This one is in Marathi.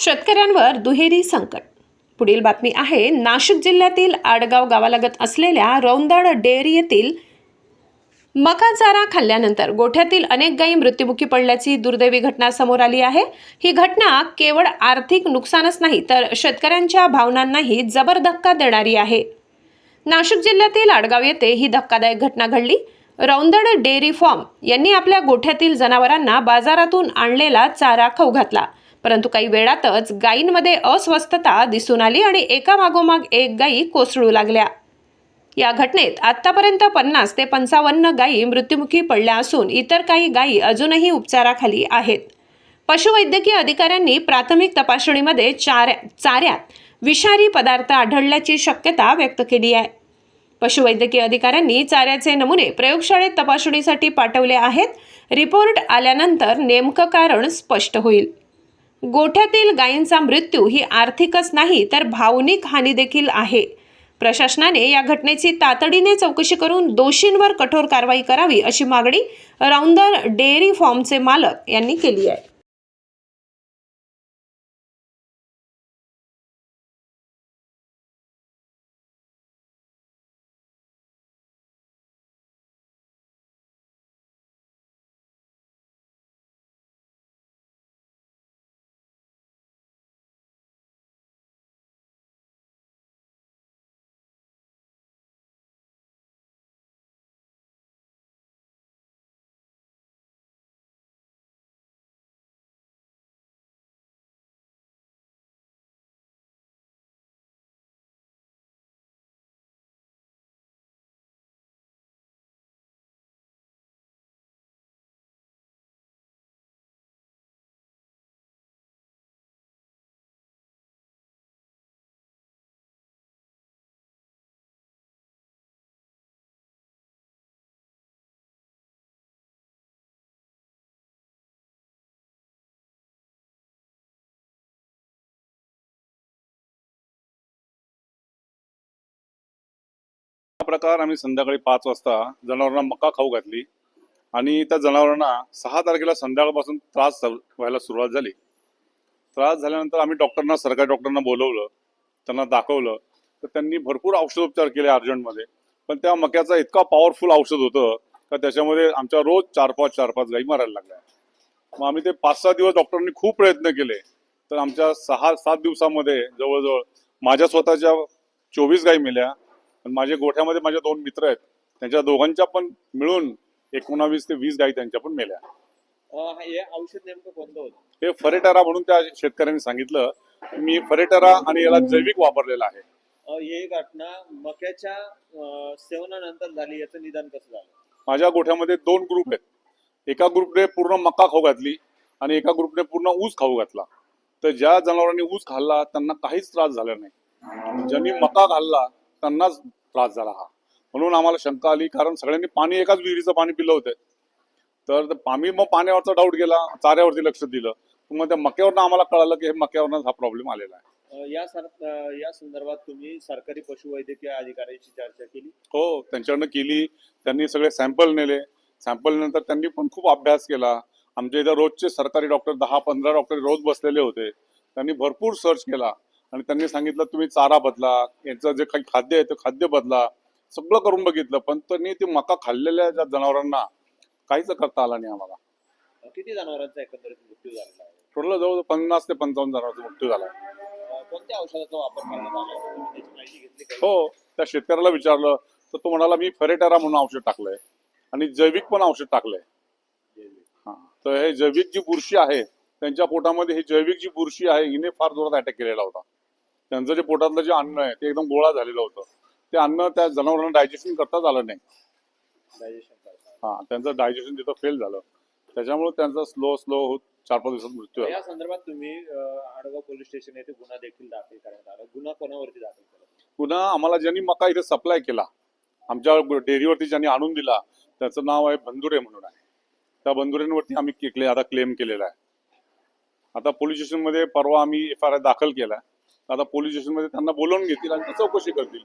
शेतकऱ्यांवर दुहेरी संकट. पुढील बातमी आहे नाशिक जिल्ह्यातील आडगाव गावालगत असलेल्या रौंदड डेअरी येथील मका चारा खाल्ल्यानंतर गोठ्यातील अनेक गायी मृत्युमुखी पडल्याची दुर्दैवी घटना समोर आली आहे. ही घटना केवळ आर्थिक नुकसानच नाही तर शेतकऱ्यांच्या भावनांनाही जबर धक्का देणारी आहे. नाशिक जिल्ह्यातील आडगाव येथे ही धक्कादायक घटना घडली. रौंदड डेअरी फॉर्म यांनी आपल्या गोठ्यातील जनावरांना बाजारातून आणलेला चारा खाऊ घातला. परंतु काही वेळातच गायींमध्ये अस्वस्थता दिसून आली आणि एका मागोमाग एक गायी कोसळू लागल्या. या घटनेत आत्तापर्यंत पन्नास ते पंचावन्न गायी मृत्युमुखी पडल्या असून इतर काही गायी अजूनही उपचाराखाली आहेत. पशुवैद्यकीय अधिकाऱ्यांनी प्राथमिक तपासणीमध्ये चार चाऱ्यात विषारी पदार्थ आढळल्याची शक्यता व्यक्त केली आहे. पशुवैद्यकीय अधिकाऱ्यांनी चाऱ्याचे नमुने प्रयोगशाळेत तपासणीसाठी पाठवले आहेत. रिपोर्ट आल्यानंतर नेमकं कारण स्पष्ट होईल. गोठ्यातील गायींचा मृत्यू ही आर्थिकच नाही तर भावनिक हानी देखील आहे. प्रशासनाने या घटनेची तातडीने चौकशी करून दोषींवर कठोर कारवाई करावी अशी मागणी रौंदर डेअरी फॉर्मचे मालक यांनी केली आहे. प्रकार आम्ही संध्याकाळी पाच वाजता जनावरांना मका खाऊ घातली. आणि त्या जनावरांना सहा तारखेला संध्याकाळपासून त्रास व्हायला सुरुवात झाली. त्रास झाल्यानंतर आम्ही डॉक्टरना सरकारी डॉक्टरांना बोलवलं. त्यांना दाखवलं. तर त्यांनी भरपूर औषधोपचार केले अर्जंटमध्ये. पण त्या मक्याचा इतका पॉवरफुल औषध होतं का त्याच्यामध्ये आमच्या रोज चार पाच चार पाच गाई मारायला लागल्या. मग आम्ही ते पाच सहा दिवस डॉक्टरांनी खूप प्रयत्न केले. तर आमच्या सहा सात दिवसामध्ये जवळजवळ माझ्या स्वतःच्या चोवीस गाई मेल्या. आणि माझ्या गोठ्यामध्ये माझे दोन मित्र आहेत. त्यांच्या दोघांच्या पण मिळून एकोणावीस ते वीस गाई त्यांच्या पण मेल्या. हे औषध नेमकं कोणतं होतं? हे फरेटेरा म्हणून त्या शेतकऱ्यांनी सांगितलं. की मी फरेटेरा आणि याला जैविक वापरलेला आहे. ही घटना मक्याच्या सेवनानंतर झाली याचं निदान कसं झालं? माझ्या गोठ्यामध्ये दोन ग्रुप आहेत. एका ग्रुपने पूर्ण मका खाऊ घातली आणि एका ग्रुपने पूर्ण ऊस खाऊ घातला. तर ज्या जनावरांनी ऊस खाल्ला त्यांना काहीच त्रास झाला नाही. ज्यांनी मका खाल्ला त्यांनाच त्रास झाला हा. म्हणून आम्हाला शंका आली कारण सगळ्यांनी पाणी एकाच विहिरीचं पाणी पिलं होतं. तर आम्ही मग पाण्यावरचा डाऊट गेला चाऱ्यावरती लक्ष दिलं. मग त्या मक्यावरनं आम्हाला कळालं की हे मक्यावरनंच हा प्रॉब्लेम आलेला आहे. या सर या संदर्भात तुम्ही सरकारी पशुवैद्यकीय अधिकाऱ्यांशी चर्चा केली? हो त्यांच्याकडनं केली. त्यांनी सगळे सॅम्पल नेले. सॅम्पल नंतर त्यांनी पण खूप अभ्यास केला. आमच्या इथं रोजचे सरकारी डॉक्टर दहा पंधरा डॉक्टर रोज बसलेले होते. त्यांनी भरपूर सर्च केला. आणि त्यांनी सांगितलं तुम्ही चारा बदला यांचं जे काही खाद्य आहे ते खाद्य बदला सगळं करून बघितलं पण त्यांनी ते मका खाल्लेल्या ज्या जनावरांना काहीच करता आला नाही आम्हाला. किती जनावरांचा एकंदरीत मृत्यू झालेला आहे? टोटल जवळ पन्नास ते पंचावन्न जनावरांचा मृत्यू झाला कोणत्या औषधाचा वापर करण्यात आला? तुम्ही त्याची माहिती घेतली का? हो त्या शेतकऱ्याला विचारलं तर तो म्हणाला मी फेरेटेरा म्हणून औषध टाकलंय आणि जैविक पण औषध टाकलंय. हा तर हे जैविक जी बुरशी आहे त्यांच्या पोटामध्ये ही जैविक जी बुरशी आहे हिने फार जोरात अटॅक केलेला होता. त्यांचं जे पोटातलं जे अन्न आहे ते एकदम गोळा झालेलं होतं. ते अन्न त्या जनावरांना डायजेशन करताच आलं नाही. डायजेशन हा त्यांचं डायजेशन तिथं फेल झालं. त्याच्यामुळे त्यांचा स्लो स्लो होत चार पाच दिवसात मृत्यू या संदर्भात तुम्ही आडगाव पोलीस स्टेशन येथे गुन्हा देखील दाखल करण्यात आला. गुन्हा कोणावरती दाखल केला? पुन्हा आम्हाला ज्यांनी मका इथे सप्लाय केला आमच्या डेअरीवरती ज्यांनी आणून दिला त्याचं नाव आहे बंधुरे म्हणून आहे. त्या बंधुरेंवरती आम्ही आता क्लेम केलेला आहे. आता पोलीस स्टेशनमध्ये परवा आम्ही एफ आय आर दाखल केला. आता पोलीस स्टेशनमध्ये त्यांना बोलवून घेतील आणि चौकशी करतील.